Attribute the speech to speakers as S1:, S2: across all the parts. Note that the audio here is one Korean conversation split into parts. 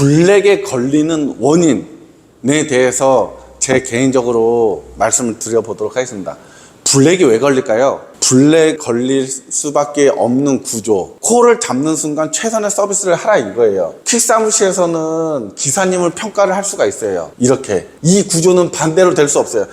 S1: 블랙에 걸리는 원인에 대해서 제 개인적으로 말씀을 드려보도록 하겠습니다. 블랙이 왜 걸릴까요? 블랙 걸릴 수밖에 없는 구조. 코를 잡는 순간 최선의 서비스를 하라 이거예요. 퀵사무실에서는 기사님을 평가를 할 수가 있어요. 이렇게. 이 구조는 반대로 될 수 없어요.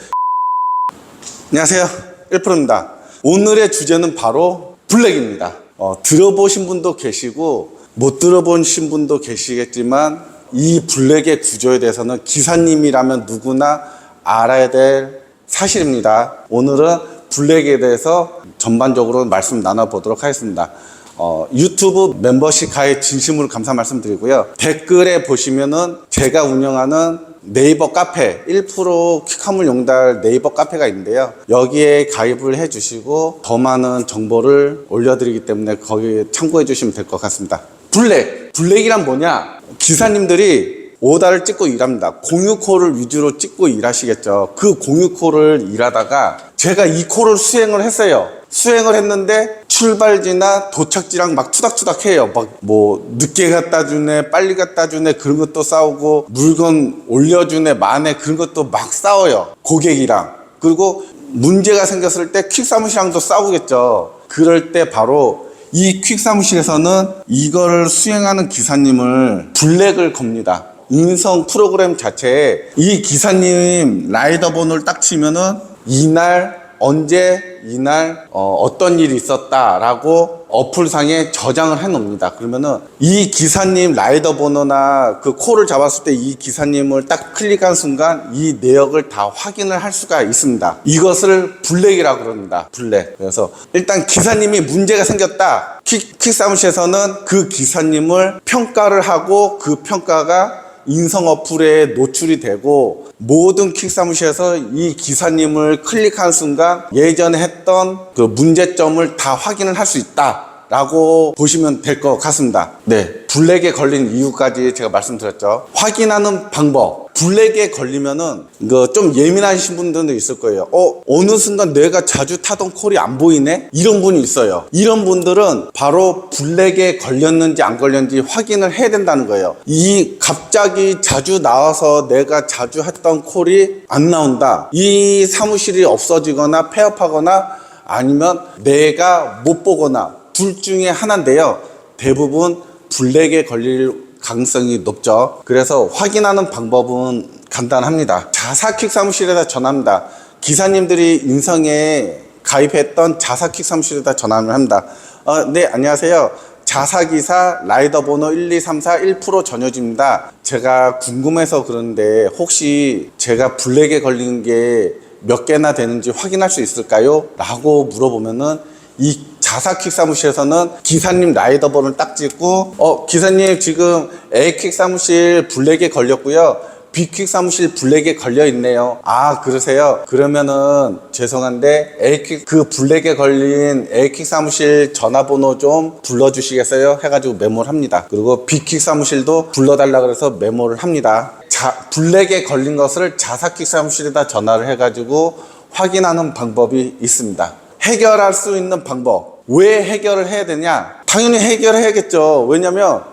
S1: 안녕하세요. 1프로입니다. 오늘의 주제는 바로 블랙입니다. 어, 들어보신 분도 계시고 못 들어보신 분도 계시겠지만 이 블랙의 구조에 대해서는 기사님이라면 누구나 알아야 될 사실입니다. 오늘은 블랙에 대해서 전반적으로 말씀 나눠보도록 하겠습니다. 어, 유튜브 멤버십 가입 진심으로 감사 말씀드리고요. 댓글에 보시면은 제가 운영하는 네이버 카페 1% 퀵화물 용달 네이버 카페가 있는데요. 여기에 가입을 해주시고 더 많은 정보를 올려드리기 때문에 거기 참고해 주시면 될 것 같습니다. 블랙 블랙이란 뭐냐? 기사님들이 오다를 찍고 일합니다. 공유콜을 위주로 찍고 일하시겠죠. 그 공유콜을 일하다가 제가 이 콜을 수행을 했어요. 수행을 했는데 출발지나 도착지랑 막 투닥투닥 해요. 막 뭐 늦게 갖다 주네, 빨리 갖다 주네 그런 것도 싸우고 물건 올려주네, 마네 그런 것도 막 싸워요. 고객이랑. 그리고 문제가 생겼을 때 퀵사무실랑도 싸우겠죠. 그럴 때 바로 이 퀵 사무실에서는 이거를 수행하는 기사님을 블랙을 겁니다. 인성 프로그램 자체에 이 기사님 라이더 번호를 딱 치면은 이날 언제 이날 어, 떤 일이 있었다라고 어플상에 저장을 해 놓습니다. 그러면은 이 기사님 라이더 번호나 그 콜을 잡았을 때 이 기사님을 딱 클릭한 순간 이 내역을 다 확인을 할 수가 있습니다. 이것을 블랙이라고 그럽니다. 블랙. 그래서 일단 기사님이 문제가 생겼다. 퀵, 퀵 사무실에서는 그 기사님을 평가를 하고 그 평가가 인성 어플에 노출이 되고 모든 퀵 사무실에서 이 기사님을 클릭한 순간 예전에 했던 그 문제점을 다 확인을 할 수 있다. 라고 보시면 될 것 같습니다. 네. 블랙에 걸린 이유까지 제가 말씀드렸죠. 확인하는 방법. 블랙에 걸리면은 이거 좀 예민하신 분들도 있을 거예요. 어, 어느 순간 내가 자주 타던 콜이 안 보이네? 이런 분이 있어요. 이런 분들은 바로 블랙에 걸렸는지 안 걸렸는지 확인을 해야 된다는 거예요. 이 갑자기 자주 나와서 내가 자주 했던 콜이 안 나온다. 이 사무실이 없어지거나 폐업하거나 아니면 내가 못 보거나 둘 중에 하나인데요. 대부분 블랙에 걸릴 가능성이 높죠. 그래서 확인하는 방법은 간단합니다. 자사킥 사무실에다 전화합니다. 기사님들이 인성에 가입했던 자사킥 사무실에다 전화를 합니다. 어, 네, 안녕하세요. 자사기사 라이더 번호 1234 1% 전혀집니다. 제가 궁금해서 그러는데 혹시 제가 블랙에 걸리는 게몇 개나 되는지 확인할 수 있을까요? 라고 물어보면은 이 자사 킥 사무실에서는 기사님 라이더 번호를 딱 찍고 어 기사님 지금 A킥 사무실 블랙에 걸렸고요. B킥 사무실 블랙에 걸려 있네요. 아 그러세요? 그러면은 죄송한데 A킥 그 블랙에 걸린 A킥 사무실 전화번호 좀 불러 주시겠어요? 해 가지고 메모를 합니다. 그리고 B킥 사무실도 불러 달라 그래서 메모를 합니다. 자 블랙에 걸린 것을 자사킥 사무실에다 전화를 해 가지고 확인하는 방법이 있습니다. 해결할 수 있는 방법. 왜 해결을 해야 되냐? 당연히 해결해야겠죠. 왜냐면,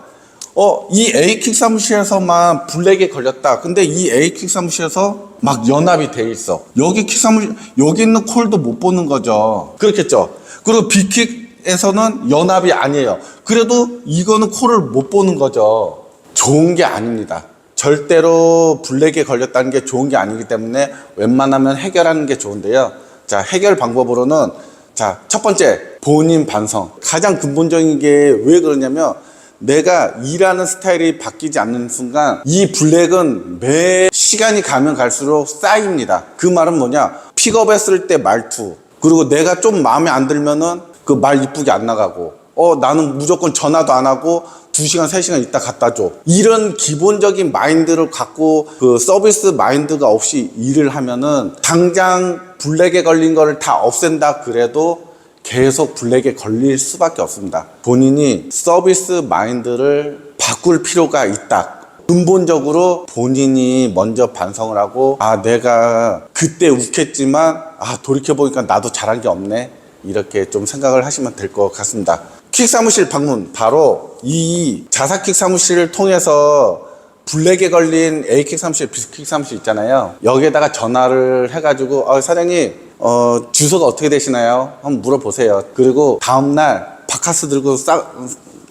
S1: 어, 이 A킥 사무실에서만 블랙에 걸렸다. 근데 이 A킥 사무실에서 막 연합이 돼 있어. 여기 킥 사무실, 여기 있는 콜도 못 보는 거죠. 그렇겠죠. 그리고 B킥에서는 연합이 아니에요. 그래도 이거는 콜을 못 보는 거죠. 좋은 게 아닙니다. 절대로 블랙에 걸렸다는 게 좋은 게 아니기 때문에 웬만하면 해결하는 게 좋은데요. 자, 해결 방법으로는 자, 첫 번째, 본인 반성. 가장 근본적인 게 왜 그러냐면 내가 일하는 스타일이 바뀌지 않는 순간 이 블랙은 매 시간이 가면 갈수록 쌓입니다. 그 말은 뭐냐? 픽업했을 때 말투. 그리고 내가 좀 마음에 안 들면은 그 말 이쁘게 안 나가고 어, 나는 무조건 전화도 안 하고 2시간, 3시간 있다 갖다 줘. 이런 기본적인 마인드를 갖고 그 서비스 마인드가 없이 일을 하면은 당장 블랙에 걸린 거를 다 없앤다 그래도 계속 블랙에 걸릴 수밖에 없습니다. 본인이 서비스 마인드를 바꿀 필요가 있다. 근본적으로 본인이 먼저 반성을 하고 아 내가 그때 욱했지만 아 돌이켜보니까 나도 잘한 게 없네 이렇게 좀 생각을 하시면 될 것 같습니다 퀵 사무실 방문 바로 이 자사킥 사무실을 통해서 블랙에 걸린 A킥 30, B킥 30 있잖아요. 여기에다가 전화를 해가지고 어, 사장님 어, 주소가 어떻게 되시나요? 한번 물어보세요. 그리고 다음날 바카스 들고 싸,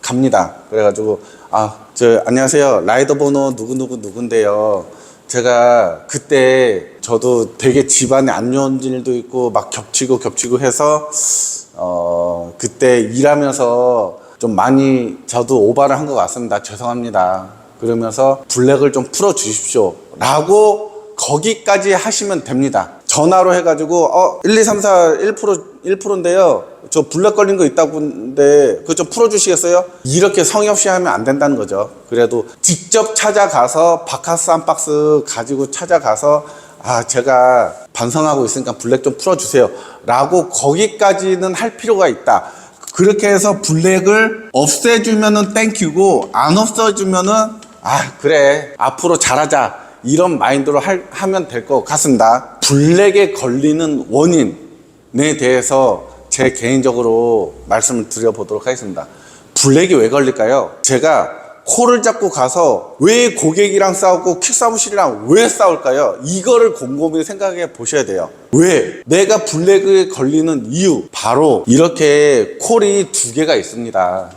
S1: 갑니다. 그래가지고 아, 저 안녕하세요. 라이더 번호 누구 누구 누군데요. 제가 그때 저도 되게 집안에 안 좋은 일도 있고 막 겹치고 겹치고 해서 어 그때 일하면서 좀 많이 저도 오바를 한 것 같습니다. 죄송합니다. 그러면서 블랙을 좀 풀어 주십시오. 라고 거기까지 하시면 됩니다. 전화로 해가지고 어 1, 2, 3, 4 1% 1%인데요. 저 블랙 걸린 거 있다고 근데 그거 좀 풀어주시겠어요? 이렇게 성의 없이 하면 안 된다는 거죠. 그래도 직접 찾아가서 바카스 한 박스 가지고 찾아가서 아 제가 반성하고 있으니까 블랙 좀 풀어주세요. 라고 거기까지는 할 필요가 있다. 그렇게 해서 블랙을 없애주면은 땡큐고 안 없애주면은 아 그래 앞으로 잘하자 이런 마인드로 할- 하면 될 것 같습니다. 블랙에 걸리는 원인에 대해서 제 개인적으로 말씀을 드려보도록 하겠습니다. 블랙이 왜 걸릴까요? 제가 코를 잡고 가서 왜 고객이랑 싸우고 퀵 사무실이랑 왜 싸울까요? 이거를 곰곰이 생각해 보셔야 돼요. 왜? 내가 블랙에 걸리는 이유. 바로 이렇게 콜이 두 개가 있습니다.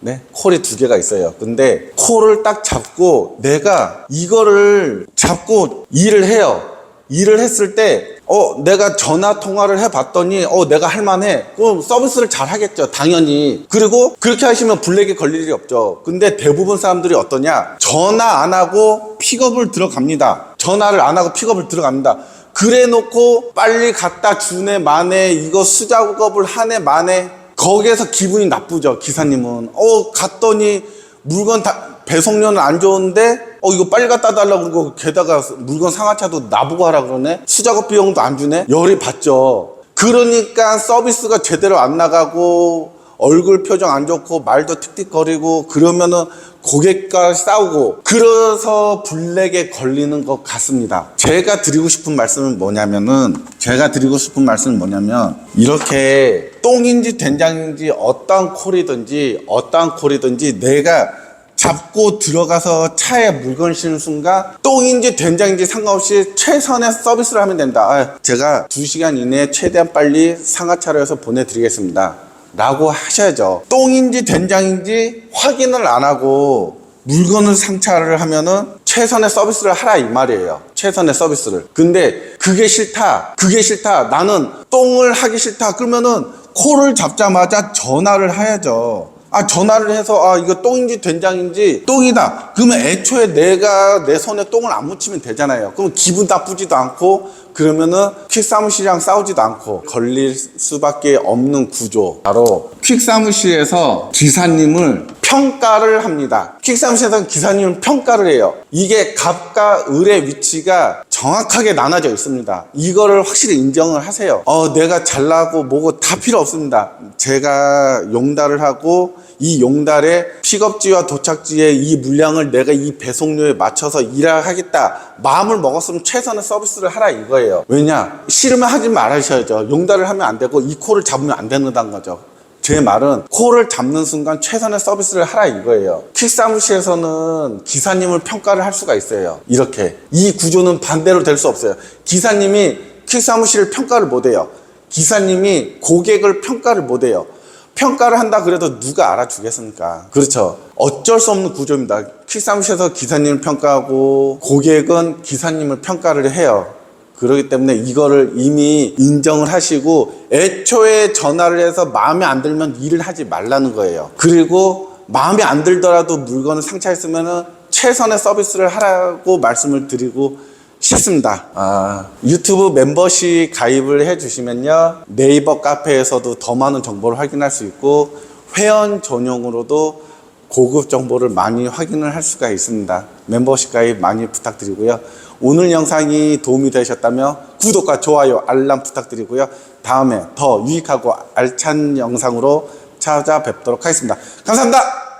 S1: 네? 콜이 두 개가 있어요. 근데 콜을 딱 잡고 내가 이거를 잡고 일을 해요. 일을 했을 때, 어, 내가 전화 통화를 해봤더니, 어, 내가 할만해. 그럼 서비스를 잘 하겠죠. 당연히. 그리고 그렇게 하시면 블랙에 걸릴 일이 없죠. 근데 대부분 사람들이 어떠냐? 전화 안 하고 픽업을 들어갑니다. 전화를 안 하고 픽업을 들어갑니다. 그래 놓고 빨리 갖다 주네 만에 이거 수작업을 하네 만에 거기에서 기분이 나쁘죠 기사님은 어 갔더니 물건 다 배송료는 안 좋은데 어 이거 빨리 갖다 달라고 그러고 게다가 물건 상하차도 나보고 하라 그러네? 수작업 비용도 안 주네? 열이 받죠. 그러니까 서비스가 제대로 안 나가고 얼굴 표정 안 좋고 말도 틱틱거리고 그러면은 고객과 싸우고 그래서 블랙에 걸리는 것 같습니다. 제가 드리고 싶은 말씀은 뭐냐면은 제가 드리고 싶은 말씀은 뭐냐면 이렇게 똥인지 된장인지 어떠한 콜이든지 어떠한 콜이든지 내가 잡고 들어가서 차에 물건 실는 순간 똥인지 된장인지 상관없이 최선의 서비스를 하면 된다. 아, 제가 2시간 이내에 최대한 빨리 상하차로 해서 보내드리겠습니다. 라고 하셔야죠. 똥인지 된장인지 확인을 안 하고 물건을 상차를 하면은 최선의 서비스를 하라 이 말이에요. 최선의 서비스를. 근데 그게 싫다. 그게 싫다. 나는 똥을 하기 싫다. 그러면은 코를 잡자마자 전화를 해야죠. 아 전화를 해서 아 이거 똥인지 된장인지 똥이다. 그러면 애초에 내가 내 손에 똥을 안 묻히면 되잖아요. 그럼 기분 나쁘지도 않고 그러면은 퀵사무실이랑 싸우지도 않고 걸릴 수밖에 없는 구조. 바로 퀵사무실에서 기사님을 평가를 합니다. 퀵사무실에서 기사님을 평가를 해요. 이게 갑과 을의 위치가 정확하게 나눠져 있습니다. 이거를 확실히 인정을 하세요. 어 내가 잘나고 뭐고 다 필요 없습니다. 제가 용달을 하고 이 용달의 픽업지와 도착지의 이 물량을 내가 이 배송료에 맞춰서 일하겠다. 마음을 먹었으면 최선의 서비스를 하라 이거예요. 왜냐? 싫으면 하지 말으셔야죠. 용달을 하면 안 되고 이 코를 잡으면 안 된다는 거죠 제 말은 코를 잡는 순간 최선의 서비스를 하라 이거예요 퀵사무실에서는 기사님을 평가를 할 수가 있어요 이렇게 이 구조는 반대로 될 수 없어요 기사님이 퀵사무실을 평가를 못해요 기사님이 고객을 평가를 못해요 평가를 한다 그래도 누가 알아주겠습니까? 그렇죠. 어쩔 수 없는 구조입니다. 퀵사무실에서 기사님을 평가하고 고객은 기사님을 평가를 해요. 그렇기 때문에 이거를 이미 인정을 하시고 애초에 전화를 해서 마음에 안 들면 일을 하지 말라는 거예요. 그리고 마음에 안 들더라도 물건을 상차했으면 최선의 서비스를 하라고 말씀을 드리고 싶습니다. 아, 유튜브 멤버십 가입을 해주시면요. 네이버 카페에서도 더 많은 정보를 확인할 수 있고, 회원 전용으로도 고급 정보를 많이 확인을 할 수가 있습니다. 멤버십 가입 많이 부탁드리고요. 오늘 영상이 도움이 되셨다면 구독과 좋아요, 알람 부탁드리고요. 다음에 더 유익하고 알찬 영상으로 찾아뵙도록 하겠습니다. 감사합니다.